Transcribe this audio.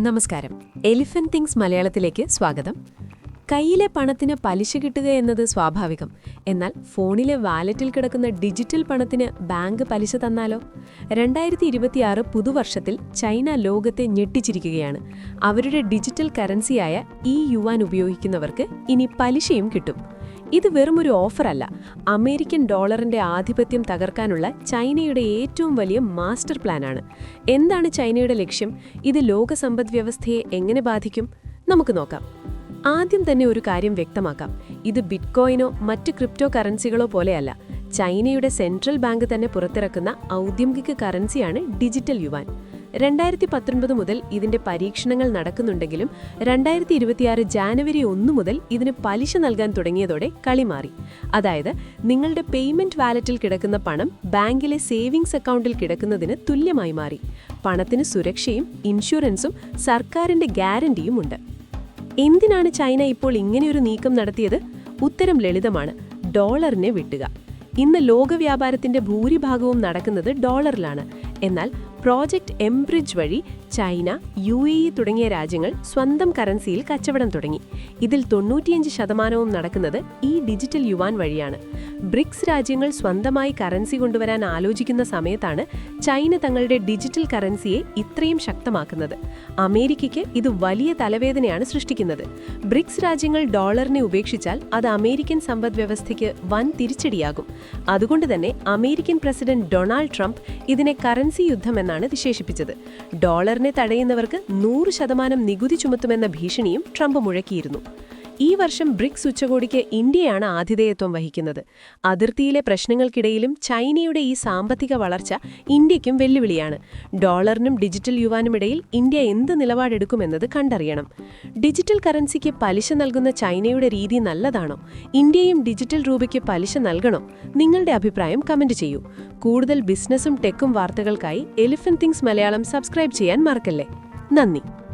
നമസ്കാരം. Elephant things മലയാളത്തിലേക്ക് സ്വാഗതം. കയ്യിലെ പണത്തിന് പലിശ കിട്ടുക എന്നത് സ്വാഭാവികം. എന്നാൽ ഫോണിലെ വാലറ്റിൽ കിടക്കുന്ന ഡിജിറ്റൽ പണത്തിന് ബാങ്ക് പലിശ തന്നാലോ? രണ്ടായിരത്തി ഇരുപത്തിയാറ് പുതുവർഷത്തിൽ ചൈന ലോകത്തെ ഞെട്ടിച്ചിരിക്കുകയാണ്. അവരുടെ ഡിജിറ്റൽ കറൻസിയായ ഈ യുവാൻ ഉപയോഗിക്കുന്നവർക്ക് ഇനി പലിശയും കിട്ടും. ഇത് വെറുമൊരു ഓഫറല്ല. അമേരിക്കൻ ഡോളറിന്റെ ആധിപത്യം തകർക്കാനുള്ള ചൈനയുടെ ഏറ്റവും വലിയ മാസ്റ്റർ പ്ലാനാണ്. എന്താണ് ചൈനയുടെ ലക്ഷ്യം? ഇത് ലോക സമ്പദ്വ്യവസ്ഥയെ എങ്ങനെ ബാധിക്കും? നമുക്ക് നോക്കാം. ആദ്യം തന്നെ ഒരു കാര്യം വ്യക്തമാക്കാം. ഇത് ബിറ്റ്കോയിനോ മറ്റ് ക്രിപ്റ്റോ കറൻസികളോ പോലെയല്ല. ചൈനയുടെ സെൻട്രൽ ബാങ്ക് തന്നെ പുറത്തിറക്കുന്ന ഔദ്യോഗിക കറൻസിയാണ് ഡിജിറ്റൽ യുവാൻ. രണ്ടായിരത്തി പത്തൊൻപത് മുതൽ ഇതിന്റെ പരീക്ഷണങ്ങൾ നടക്കുന്നുണ്ടെങ്കിലും രണ്ടായിരത്തി ഇരുപത്തിയാറ് ജാനുവരി ഒന്ന് മുതൽ ഇതിന് പലിശ നൽകാൻ തുടങ്ങിയതോടെ കളി മാറി. അതായത് നിങ്ങളുടെ പേയ്മെന്റ് വാലറ്റിൽ കിടക്കുന്ന പണം ബാങ്കിലെ സേവിങ്സ് അക്കൗണ്ടിൽ കിടക്കുന്നതിന് തുല്യമായി മാറി. പണത്തിന് സുരക്ഷയും ഇൻഷുറൻസും സർക്കാരിന്റെ ഗ്യാരണ്ടിയും ഉണ്ട്. എന്തിനാണ് ചൈന ഇപ്പോൾ ഇങ്ങനെയൊരു നീക്കം നടത്തിയത്? ഉത്തരം ലളിതമാണ്. ഡോളറിനെ വിട്ടുക. ഇന്ന് ലോകവ്യാപാരത്തിന്റെ ഭൂരിഭാഗവും നടക്കുന്നത് ഡോളറിലാണ്. എന്നാൽ പ്രോജക്റ്റ് എംബ്രിഡ്ജ് വഴി ചൈന യു എ ഇ തുടങ്ങിയ രാജ്യങ്ങൾ സ്വന്തം കറൻസിയിൽ കച്ചവടം തുടങ്ങി. ഇതിൽ തൊണ്ണൂറ്റിയഞ്ച് ശതമാനവും നടക്കുന്നത് ഈ ഡിജിറ്റൽ യുവാൻ വഴിയാണ്. ബ്രിക്സ് രാജ്യങ്ങൾ സ്വന്തമായി കറൻസി കൊണ്ടുവരാൻ ആലോചിക്കുന്ന സമയത്താണ് ചൈന തങ്ങളുടെ ഡിജിറ്റൽ കറൻസിയെ ഇത്രയും ശക്തമാക്കുന്നത്. അമേരിക്കയ്ക്ക് ഇത് വലിയ തലവേദനയാണ് സൃഷ്ടിക്കുന്നത്. ബ്രിക്സ് രാജ്യങ്ങൾ ഡോളറിനെ ഉപേക്ഷിച്ചാൽ അത് അമേരിക്കൻ സമ്പദ് സമ്പദ്വ്യവസ്ഥയ്ക്ക് വൻ തിരിച്ചടിയാകും. അതുകൊണ്ട് തന്നെ അമേരിക്കൻ പ്രസിഡന്റ് ഡൊണാൾഡ് ട്രംപ് ഇതിനെ കറൻസി യുദ്ധമെന്നാണ് വിശേഷിപ്പിച്ചത്. ഡോളറിനെ തടയുന്നവർക്ക് നൂറ് ശതമാനം നികുതി ചുമത്തുമെന്ന ഭീഷണിയും ട്രംപ് മുഴക്കിയിരുന്നു. ഈ വർഷം ബ്രിക്സ് ഉച്ചകോടിക്ക് ഇന്ത്യയാണ് ആതിഥേയത്വം വഹിക്കുന്നത്. അതിർത്തിയിലെ പ്രശ്നങ്ങൾക്കിടയിലും ചൈനയുടെ ഈ സാമ്പത്തിക വളർച്ച ഇന്ത്യയ്ക്കും വെല്ലുവിളിയാണ്. ഡോളറിനും ഡിജിറ്റൽ യുവാനുമിടയിൽ ഇന്ത്യ എന്ത് നിലപാടെടുക്കുമെന്നത് കണ്ടറിയണം. ഡിജിറ്റൽ കറൻസിക്ക് പലിശ നൽകുന്ന ചൈനയുടെ രീതി നല്ലതാണോ? ഇന്ത്യയും ഡിജിറ്റൽ രൂപയ്ക്ക് പലിശ നൽകണോ? നിങ്ങളുടെ അഭിപ്രായം കമന്റ് ചെയ്യൂ. കൂടുതൽ ബിസിനസ്സും ടെക്കും വാർത്തകൾക്കായി എലിഫന്റ് തിങ്സ് മലയാളം സബ്സ്ക്രൈബ് ചെയ്യാൻ മറക്കല്ലേ? നന്ദി.